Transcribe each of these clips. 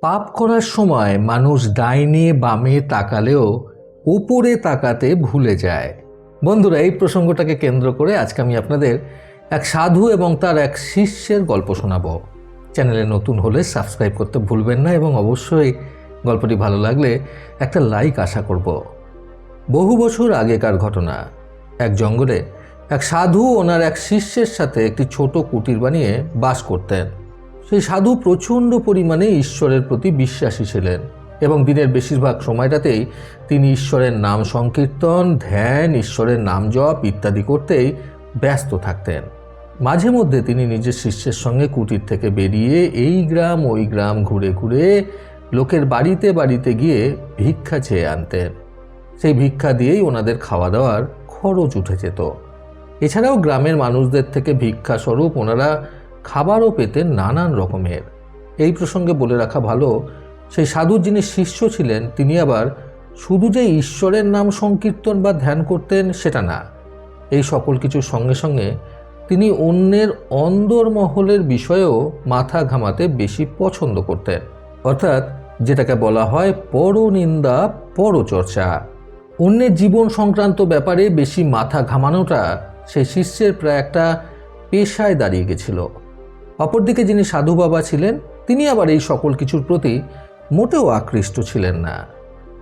পাপ করার সময় মানুষ ডাইনে বামে তাকালেও উপরে তাকাতে ভুলে যায়। বন্ধুরা, এই প্রসঙ্গটাকে কেন্দ্র করে আজকে আমি আপনাদের এক সাধু এবং তার এক শিষ্যের গল্প শোনাবো। চ্যানেলে নতুন হলে সাবস্ক্রাইব করতে ভুলবেন না এবং অবশ্যই গল্পটি ভালো লাগলে একটা লাইক আশা করব। বহু বছর আগেকার ঘটনা। এক জঙ্গলে এক সাধু ওনার এক শিষ্যের সাথে একটি ছোট কুটির বানিয়ে বাস করতেন। সেই সাধু প্রচণ্ড পরিমাণে ঈশ্বরের প্রতি বিশ্বাসী ছিলেন এবং দিনের বেশিরভাগ সময়টাতেই তিনি ঈশ্বরের নাম সংকীর্তন, ধ্যান, ঈশ্বরের নাম জপ ইত্যাদি করতেই ব্যস্ত থাকতেন। মাঝে মধ্যে তিনি নিজের শিষ্যের সঙ্গে কুটির থেকে বেরিয়ে এই গ্রাম, ওই গ্রাম ঘুরে ঘুরে লোকের বাড়িতে বাড়িতে গিয়ে ভিক্ষা চেয়ে আনতেন। সেই ভিক্ষা দিয়েই ওনাদের খাওয়া দাওয়ার খরচ উঠে যেত। এছাড়াও গ্রামের মানুষদের থেকে ভিক্ষা স্বরূপ ওনারা খাবারও পেতেন নানান রকমের। এই প্রসঙ্গে বলে রাখা ভালো, সেই সাধুর যিনি শিষ্য ছিলেন, তিনি আবার শুধু যে ঈশ্বরের নাম সংকীর্তন বা ধ্যান করতেন সেটা না, এই সকল কিছুর সঙ্গে সঙ্গে তিনি অন্যের অন্দর মহলের বিষয়েও মাথা ঘামাতে বেশি পছন্দ করতেন। অর্থাৎ যেটাকে বলা হয় পরনিন্দা, পরচর্চা। অন্যের জীবন সংক্রান্ত ব্যাপারে বেশি মাথা ঘামানোটা সেই শিষ্যের প্রায় একটা পেশায় দাঁড়িয়ে গেছিল। অপরদিকে যিনি সাধু বাবা ছিলেন, তিনি আবার এই সকল কিছুর প্রতি মোটেও আকৃষ্ট ছিলেন না।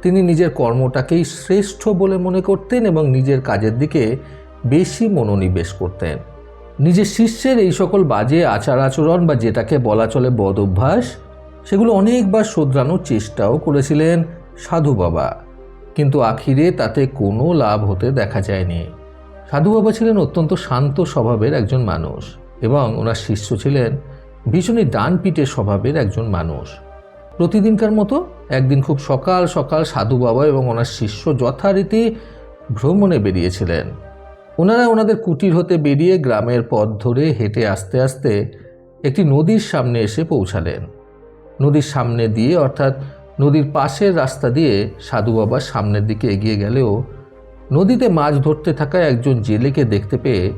তিনি নিজের কর্মটাকেই শ্রেষ্ঠ বলে মনে করতেন এবং নিজের কাজের দিকে বেশি মনোনিবেশ করতেন। নিজের শিষ্যের এই সকল বাজে আচার আচরণ বা যেটাকে বলা চলে বদ অভ্যাস, সেগুলো অনেকবার শোধরানোর চেষ্টাও করেছিলেন সাধু বাবা। কিন্তু আখিরে তাতে কোনো লাভ হতে দেখা যায়নি। সাধু বাবা ছিলেন অত্যন্ত শান্ত স্বভাবের একজন মানুষ। এবং ওনার শিষ্য ছিলেন ভীষণই ডান পিটে স্বভাবের একজন মানুষ। প্রতিদিনকার মতো একদিন খুব সকাল সকাল সাধু বাবা এবং ওনার শিষ্য যথারীতি ভ্রমণে বেরিয়েছিলেন। ওনারা ওনাদের কুটির হতে বেরিয়ে গ্রামের পথ ধরে হেঁটে আস্তে আস্তে একটি নদীর সামনে এসে পৌঁছালেন। নদীর সামনে দিয়ে অর্থাৎ নদীর পাশের রাস্তা দিয়ে সাধু বাবা সামনের দিকে এগিয়ে গেলেও নদীতে মাছ ধরতে থাকা একজন জেলেকে দেখতে পেয়ে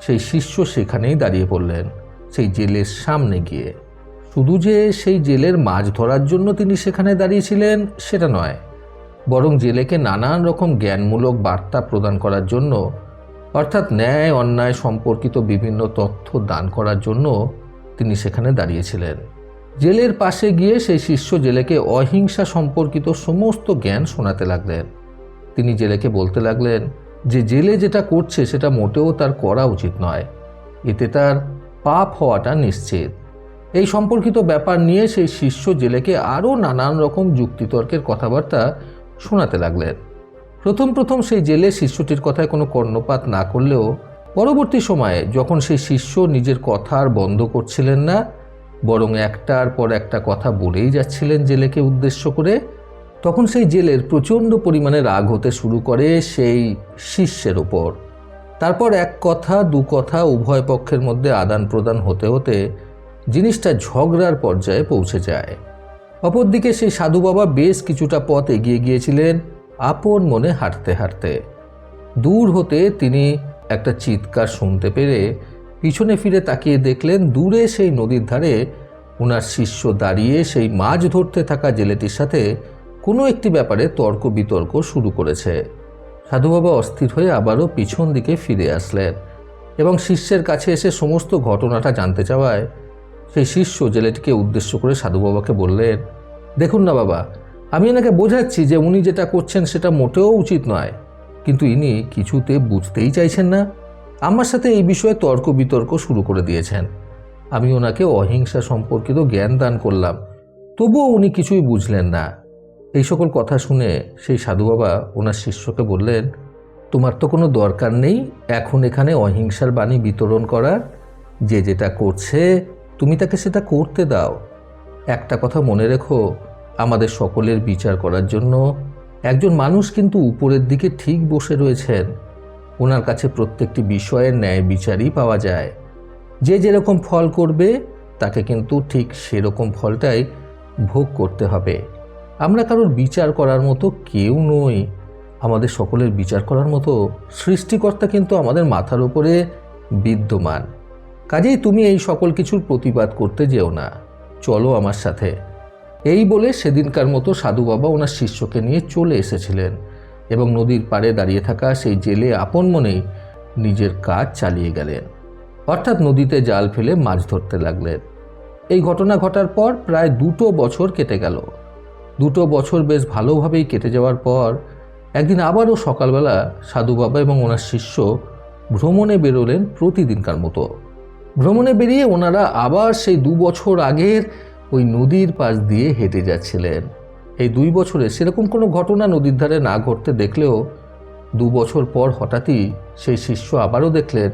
সেই শিষ্য সেখানেই দাঁড়িয়ে পড়লেন, সেই জেলের সামনে গিয়ে। শুধু যে সেই জেলের মাছ ধরার জন্য তিনি সেখানে দাঁড়িয়েছিলেন, সেটা নয়। বরং জেলেকে নানান রকম জ্ঞানমূলক বার্তা প্রদান করার জন্য, অর্থাৎ ন্যায় অন্যায় সম্পর্কিত বিভিন্ন তথ্য দান করার জন্য তিনি সেখানে দাঁড়িয়েছিলেন। জেলের পাশে গিয়ে সেই শিষ্য জেলেকে অহিংসা সম্পর্কিত সমস্ত জ্ঞান শোনাতে লাগলেন। তিনি জেলেকে বলতে লাগলেন যে জেলে যেটা করছে সেটা মোটেও তার করা উচিত নয়। এতে তার পাপ হওয়াটা নিশ্চিত। এই সম্পর্কিত ব্যাপার নিয়ে সেই শিষ্য জেলেকে আরও নানান রকম যুক্তিতর্কের কথাবার্তা শোনাতে লাগলেন। প্রথম প্রথম সেই জেলে শিষ্যটির কথায় কোনো কর্ণপাত না করলেও পরবর্তী সময়ে যখন সেই শিষ্য নিজের কথা আর বন্ধ করছিলেন না, বরং একটার পর একটা কথা বলেই যাচ্ছিলেন জেলেকে উদ্দেশ্য করে তখন সেই জেলের প্রচণ্ড পরিমাণে রাগ হতে শুরু করে সেই শিষ্যের ওপর। তারপর এক কথা, দু কথা উভয় পক্ষের মধ্যে আদান প্রদান হতে হতে জিনিসটা ঝগড়ার পর্যায়ে পৌঁছে যায়। অপরদিকে সেই সাধু বাবা বেশ কিছুটা পথ এগিয়ে গিয়েছিলেন আপন মনে হাঁটতে হাঁটতে। দূর হতে তিনি একটা চিৎকার শুনতে পেরে পিছনে ফিরে তাকিয়ে দেখলেন, দূরে সেই নদীর ধারে ওনার শিষ্য দাঁড়িয়ে সেই মাছ ধরতে থাকা জেলেটির সাথে কোনো একটি ব্যাপারে তর্ক বিতর্ক শুরু করেছে। সাধু বাবা অস্থির হয়ে আবারও পিছন দিকে ফিরে আসলেন এবং শিষ্যের কাছে এসে সমস্ত ঘটনাটা জানতে চাওয়ায় সেই শিষ্য জেলেটিকে উদ্দেশ্য করে সাধু বাবাকে বললেন, দেখুন না বাবা, আমি এনাকে বোঝাচ্ছি যে উনি যেটা করছেন সেটা মোটেও উচিত নয়, কিন্তু ইনি কিছুতে বুঝতেই চাইছেন না। আমার সাথে এই বিষয়ে তর্ক বিতর্ক শুরু করে দিয়েছেন। আমি ওনাকে অহিংসা সম্পর্কিত জ্ঞান দান করলাম, তবুও উনি কিছুই বুঝলেন না। এই সকল কথা শুনে সেই সাধু বাবা ওনার শিষ্যকে বললেন, তোমার তো কোনো দরকার নেই, এখন এখানে অহিংসার বাণী বিতরণ করার। যে যেটা করছে, তুমি তাকে সেটা করতে দাও। একটা কথা মনে রেখো, আমাদের সকলের বিচার করার জন্য একজন মানুষ কিন্তু উপরের দিকে ঠিক বসে রয়েছেন। ওনার কাছে প্রত্যেকটি বিষয়ের ন্যায় বিচারই পাওয়া যায়। যে যেরকম ফল করবে, তাকে কিন্তু ঠিক সেরকম ফলটাই ভোগ করতে হবে। আমরা কারোর বিচার করার মতো কেউ নই। আমাদের সকলের বিচার করার মতো সৃষ্টিকর্তা কিন্তু আমাদের মাথার উপরে বিদ্যমান। কাজেই তুমি এই সকল কিছুর প্রতিবাদ করতে যেও না। চলো আমার সাথে। এই বলে সেদিনকার মতো সাধু বাবা ওনার শিষ্যকে নিয়ে চলে এসেছিলেন এবং নদীর পাড়ে দাঁড়িয়ে থাকা সেই জেলে আপন মনেই নিজের কাজ চালিয়ে গেলেন। অর্থাৎ নদীতে জাল ফেলে মাছ ধরতে লাগলেন। এই ঘটনা ঘটার পর প্রায় দুটো বছর কেটে গেল। দুটো বছর বেশ ভালোভাবেই কেটে যাওয়ার পর একদিন আবারও সকালবেলা সাধু বাবা এবং ওনার শিষ্য ভ্রমণে বেরোলেন প্রতিদিনকার মতো। ভ্রমণে বেরিয়ে ওনারা আবার সেই দু বছর আগের ওই নদীর পাশ দিয়ে হেঁটে যাচ্ছিলেন। এই দুই বছরে সেরকম কোনো ঘটনা নদীর ধারে না ঘটতে দেখলেও দু বছর পর হঠাৎই সেই শিষ্য আবারও দেখলেন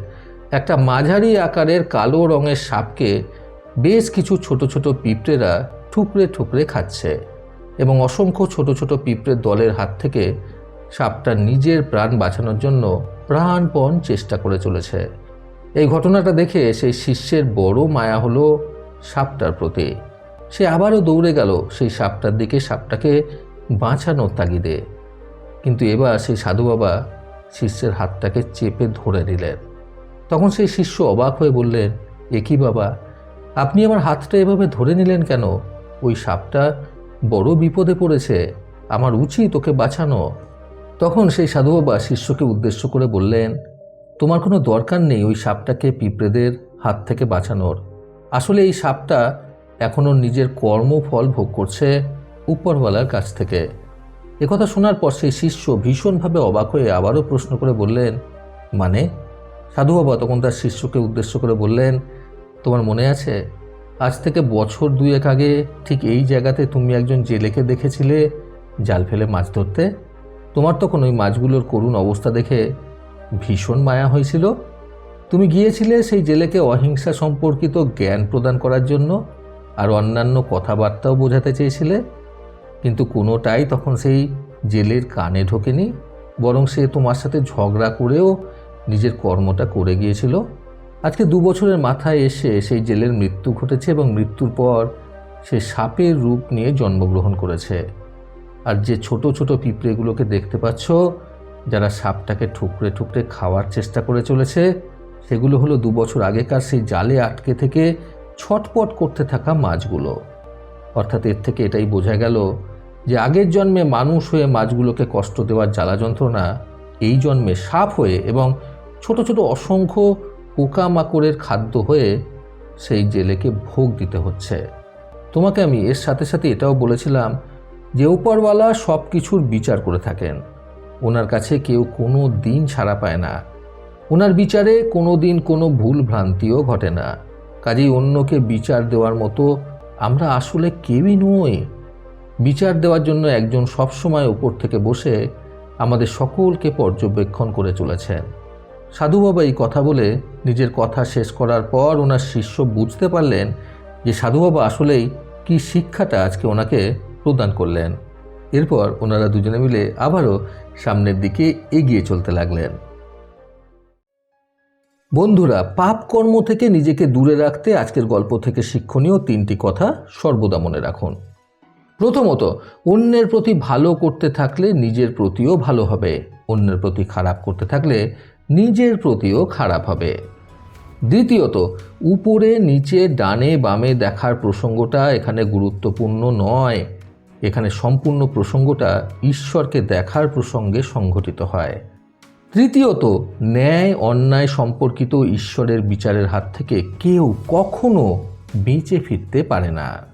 একটা মাঝারি আকারের কালো রঙের সাপকে বেশ কিছু ছোট ছোট পিঁপড়েরা ঠুকরে ঠুকরে খাচ্ছে। এবং অসংখ্য ছোট ছোট পিঁপড়ের দলের হাত থেকে সাপটা নিজের প্রাণ বাঁচানোর জন্য প্রাণপণ চেষ্টা করে চলেছে। এই ঘটনাটা দেখে সেই শিষ্যের বড় মায়া হলো সাপটার প্রতি। সে আবারও দৌড়ে গেল সেই সাপটার দিকে, সাপটাকে বাঁচানোর তাগিদে। কিন্তু এবার সেই সাধু বাবা শিষ্যের হাতটাকে চেপে ধরে নিলেন। তখন সেই শিষ্য অবাক হয়ে বললেন একই বাবা? আপনি আমার হাতটা এভাবে ধরে নিলেন কেন? ওই সাপটা বড় বিপদে পড়েছে, আমার উচিত ওকে বাঁচানো। তখন সেই সাধু বাবা শিষ্যকে উদ্দেশ্য করে বললেন, তোমার কোনো দরকার নেই ওই সাপটাকে পিঁপড়েদের হাত থেকে বাঁচানোর। আসলে এই সাপটা এখনও নিজের কর্মফল ভোগ করছে উপরওয়ালার কাছ থেকে। একথা শোনার পর সেই শিষ্য ভীষণভাবে অবাক হয়ে আবারও প্রশ্ন করে বললেন মানে? সাধু বাবা তখন তার শিষ্যকে উদ্দেশ্য করে বললেন, তোমার মনে আছে আজ থেকে বছর দুয়েক আগে ঠিক এই জায়গাতে তুমি একজন জেলেকে দেখেছিলে, জাল ফেলে মাছ ধরতে? তোমার তখন ওই মাছগুলোর করুণ অবস্থা দেখে ভীষণ মায়া হয়েছিল। তুমি গিয়েছিলে সেই জেলেকে অহিংসা সম্পর্কিত জ্ঞান প্রদান করার জন্য আর অন্যান্য কথাবার্তাও বোঝাতে চেয়েছিলে। কিন্তু কোনোটাই তখন সেই জেলের কানে ঢোকেনি, বরং সে তোমার সাথে ঝগড়া করেও নিজের কর্মটা করে গিয়েছিল। আজকে দু বছরের মাথায় এসে সেই জেলের মৃত্যু ঘটেছে এবং মৃত্যুর পর সে সাপের রূপ নিয়ে জন্মগ্রহণ করেছে। আর যে ছোট ছোট পিঁপড়েগুলোকে দেখতে পাচ্ছ, যারা সাপটাকে ঠুকরে ঠুকরে খাওয়ার চেষ্টা করে চলেছে, সেগুলো হলো দু বছর আগেকার সেই জালে আটকে থেকে ছটপট করতে থাকা মাছগুলো। অর্থাৎ এর থেকে এটাই বোঝা গেল যে আগের জন্মে মানুষ হয়ে মাছগুলোকে কষ্ট দেওয়ার জ্বালা যন্ত্রণা এই জন্মে সাপ হয়ে এবং ছোট ছোট অসংখ্য পোকামাকড়ের খাদ্য হয়ে সেই জেলেকে ভোগ দিতে হচ্ছে। তোমাকে আমি এর সাথে সাথে এটাও বলেছিলাম যে উপরওয়ালা সব কিছুর বিচার করে থাকেন। ওনার কাছে কেউ কোনো দিন ছাড়া পায় না। ওনার বিচারে কোনো দিন কোনো ভুল ভ্রান্তিও ঘটে না। কাজেই অন্যকে বিচার দেওয়ার মতো আমরা আসলে কেউই নই। বিচার দেওয়ার জন্য একজন সবসময় উপর থেকে বসে আমাদের সকলকে পর্যবেক্ষণ করে চলেছেন। সাধু বাবা এই কথা বলে নিজের কথা শেষ করার পর ওনার শিষ্য বুঝতে পারলেন যে সাধু বাবা আসলেই কি শিক্ষাটা আজকে ওনাকে প্রদান করলেন। এরপর ওনারা দুজনে মিলে আবারও সামনের দিকে এগিয়ে চলতে লাগলেন। বন্ধুরা, পাপ কর্ম থেকে নিজেকে দূরে রাখতে আজকের গল্প থেকে শিক্ষণীয় তিনটি কথা সর্বদা মনে রাখুন। প্রথমত, অন্যের প্রতি ভালো করতে থাকলে নিজের প্রতিও ভালো হবে। অন্যের প্রতি খারাপ করতে থাকলে নিজের প্রতিও খারাপ হবে। দ্বিতীয়ত, উপরে, নিচে, ডানে, বামে দেখার প্রসঙ্গটা এখানে গুরুত্বপূর্ণ নয়। এখানে সম্পূর্ণ প্রসঙ্গটা ঈশ্বরকে দেখার প্রসঙ্গে সংঘটিত হয়। তৃতীয়ত, ন্যায়, অন্যায় সম্পর্কিত ঈশ্বরের বিচারের হাত থেকে কেউ কখনো বেঁচে ফিরতে পারে না।